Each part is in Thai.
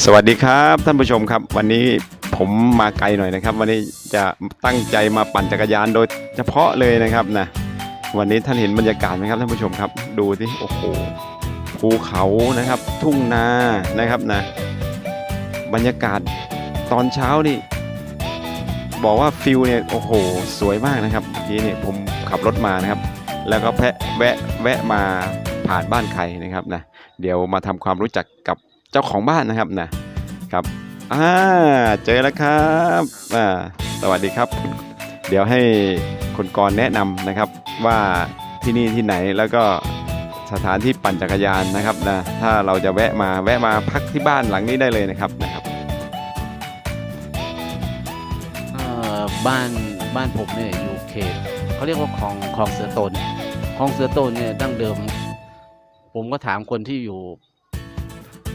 สวัสดีครับท่านผู้ชมครับ วันนี้ผมมาไกลหน่อยนะครับ วันนี้จะตั้งใจมาปั่นจักรยานโดยเฉพาะเลยนะครับนะวันนี้ท่านเห็นบรรยากาศไหมครับท่านผู้ชมครับ ดูที่โอ้โหภูเขานะครับ ทุ่งนานะครับนะ บรรยากาศตอนเช้านี่ บอกว่าฟิลเนี่ยโอ้โห สวยมากนะครับเมื่อกี้เนี่ผมขับรถมานะครับ แล้วก็แพะแวะแวะมาผ่านบ้านใครนะครับนะเดี๋ยวมาทำความรู้จักกับ เจ้าของบ้านนะครับนะครับอ่าเจอแล้วครับอ่าสวัสดีครับ เดี๋ยวให้คุณกรแนะนำนะครับว่าที่นี่ที่ไหนแล้วก็สถานที่ปั่นจักรยานนะครับนะถ้าเราจะแวะมาแวะมาพักที่บ้านหลังนี้ได้เลยนะครับนะครับบ้านบ้านผมเนี่ยอยู่เขตเขาเรียกว่าคลองคลองเสือโตนคลองเสือโตนเนี่ยดั้งเดิม ผมก็ถามคนที่อยู่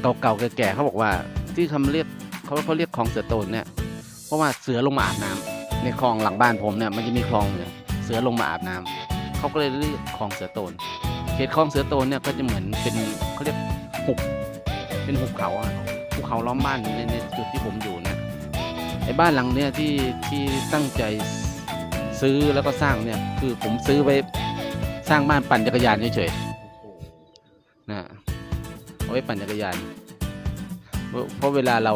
เก่าๆแก่ๆเขาบอกว่า ที่คำเรียกเขาเขาเรียกคลองเสือโตนเนี่ยเพราะว่าเสือลงมาอาบน้ำในคลองหลังบ้านผมเนี่ยมันจะมีคลองเนี่ยเสือลงมาอาบน้ำเขาก็เลยเรียกคลองเสือโตนเขตคลองเสือโตนเนี่ยก็จะเหมือนเป็นเขาเรียกหุบเป็นหุบเขาอะภูเขาล้อมบ้านในในจุดที่ผมอยู่เนี่ยไอ้บ้านหลังเนี่ยที่ที่ตั้งใจซื้อแล้วก็สร้างเนี่ยคือผมซื้อไว้สร้างบ้านปั่นจักรยานเฉยๆนะ เอาไว้ปั่นจักรยานเพราะเพราะเวลาเรา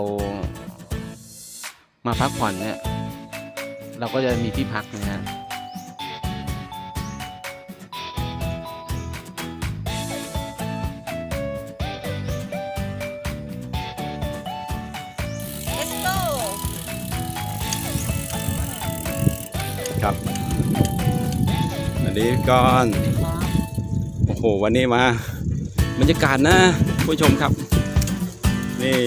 มาพักผ่อนเนี่ย เราก็จะมีที่พักนะฮะ Let's go ครับวันนี้ก่อน โอ้โห วันนี้มา บรรยากาศนะ ผู้ชมครับ นี่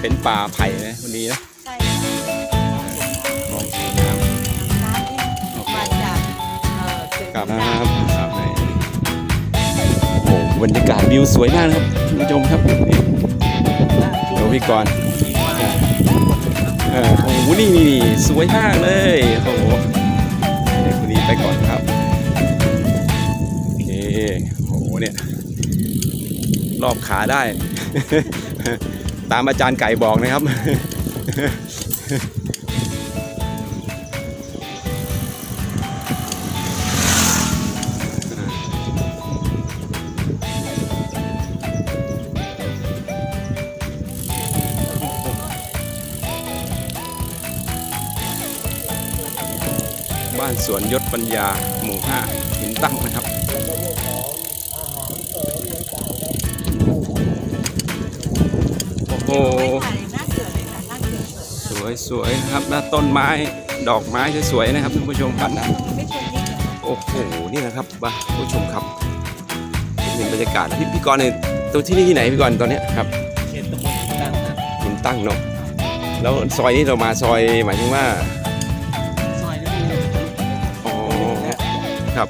เป็นป่าไผ่นะวันนี้นะใช่มองสวยงามร้านนี้มาจากเอ่อตึกครับดาครับนี่โอ้โหบรรยากาศวิวสวยมากนะครับผู้ชมครับนี่ดูพี่กรณ์เออโอ้โหนี่นี่นี่สวยมากเลยโอ้โหเดี๋ยวคนนี้ไปก่อนครับโอเคโอ้โหเนี่ย รอบขาได้ ตามอาจารย์ไก่บอกนะครับ บ้านสวนยศปัญญาหมู่ห้าหินตั้งนะครับ หไม่ถ่ายหน้าเสือเลยค่ะนั่งเฉยสวยสวยนะครับนะต้นไม้ดอกไม้สวยๆนะครับท่านผู้ชมครับนะๆไม่ชวนนี่เหรอโอ้โหนี่นะครับบ้าผู้ชมครับเห็นบรรยากาศพี่พี่กรณ์เนี่ยตัวที่นี่ที่ไหนพี่กรณ์ตอนเนี้ยครับเขตตำบลตั้งครับหินตั้งเนาะแล้วซอยนี้เรามาซอยหมายถึงว่าซอยนี้มันอ๋อครับ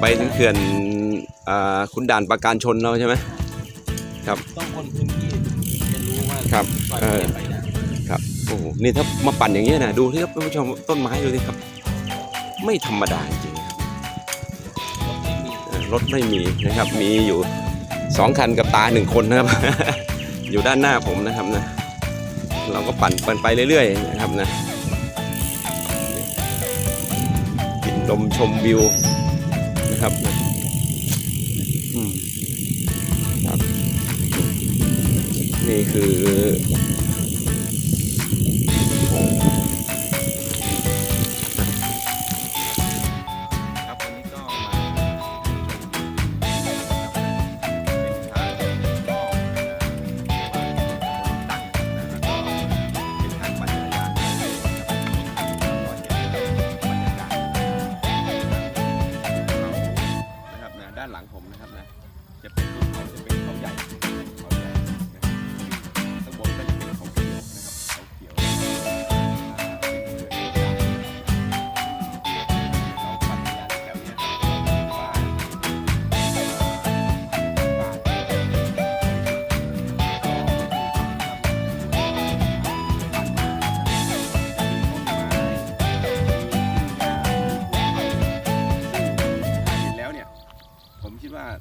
ไปถึงเขื่อนอ่าขุนด่านปราการชนเราใช่ไหมต้องคนพื้นที่จะรู้ว่า ครับซอยเออนี้ไปได้ครับโอ้โหนี่ถ้ามาปั่นอย่างเงี้ยนะดูที่ครับท่านผู้ชมต้นไม้ดูสิครับ ไม่ธรรมดาจริงๆเออรถไม่มีนะครับ มีอยู่สองคันกับตาหนึ่งคนนะครับ อยู่ด้านหน้าผมนะครับนะ เราก็ปั่นปั่นไปเรื่อยๆนะครับนะกินลมชมวิวนะครับนะ นี่คือ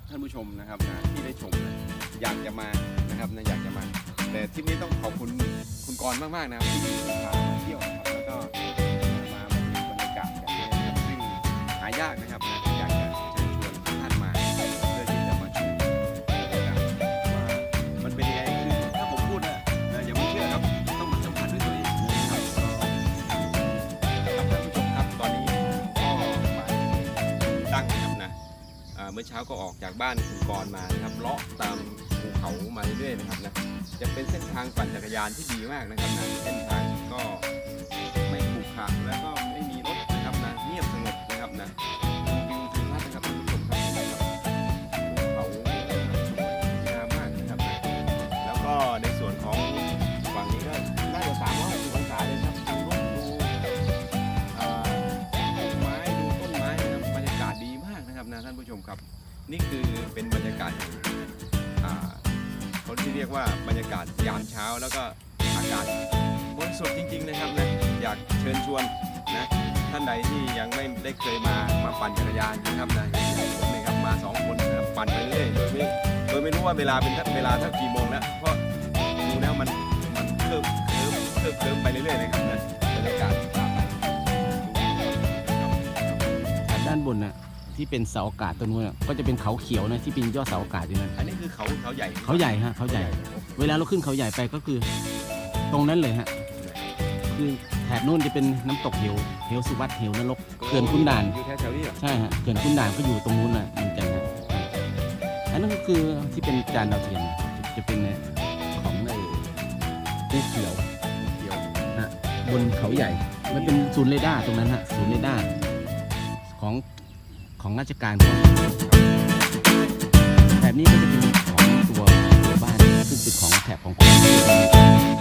ท่านผู้ชมนะครับนะที่ได้ชมนะอยากจะมานะครับนะอยากจะมา แต่ที่นี้ต้องขอบคุณคุณกรณ์มากๆนะครับที่พามาเที่ยว มื่อเช้าก็ออกจากบ้านคุณกร์มานะครับเลาะตามภูเขามาเรื่อยๆนะครับนะจะเป็นเส้นทางปั่นจักรยานที่ดีมากนะครับนะเส้นทาง นี่คือเป็นบรรยากาศแห่งอ่าเขาที่เรียกว่าบรรยากาศยามเช้าแล้วก็อากาศบริสุทธิ์จริง ๆ นะครับนะอยากเชิญชวนนะท่านใดที่ยังไม่ได้เคยมามาปั่นจักรยานนะครับนะอย่างผมเนะครับมาสองคนนะครับปั่นไปเรื่อยโดยไม่โดยไม่รู้ว่าเวลาเป็นเวลาเท่ากี่โมงแล้วเพราะดูแล้วมันมันเคลิบเคลิบเคลิบเคลิบไปเรื่อยๆนะครับนะบรรยากาศด้านบนน่ะ ที่เป็นเสาอากาศตรงนู้นน่ะก็จะเป็นเขาเขียวนะที่เป็นยอดเสาอากาศอยู่นั่นอันนี้คือเขาเขาใหญ่เขาใหญ่ฮะเขาใหญ่ เวลาเราขึ้นเขาใหญ่ไปก็คือ ตรงนั้นเลยฮะคือแถบนู้นจะเป็นน้ำตกเหวเหวสุวัตเหวนรกเขื่อนขุนด่านอยู่แถวๆนี้เหรอใช่ฮะเขื่อนขุนด่านก็อยู่ตรงนู้นน่ะเหมือนกันฮะอันนั้นก็คือที่เป็นจานดาวเทียมนะจะเป็นของไอ้ภูเขียวเขียวบนเขาใหญ่มันเป็นศูนย์เรดาร์ตรงนั้นฮะศูนย์เรดาร์ของ ของราชการแถบนี้ก็จะเป็นของตัวบ้านซึ่งเป็นของแถบของคนที่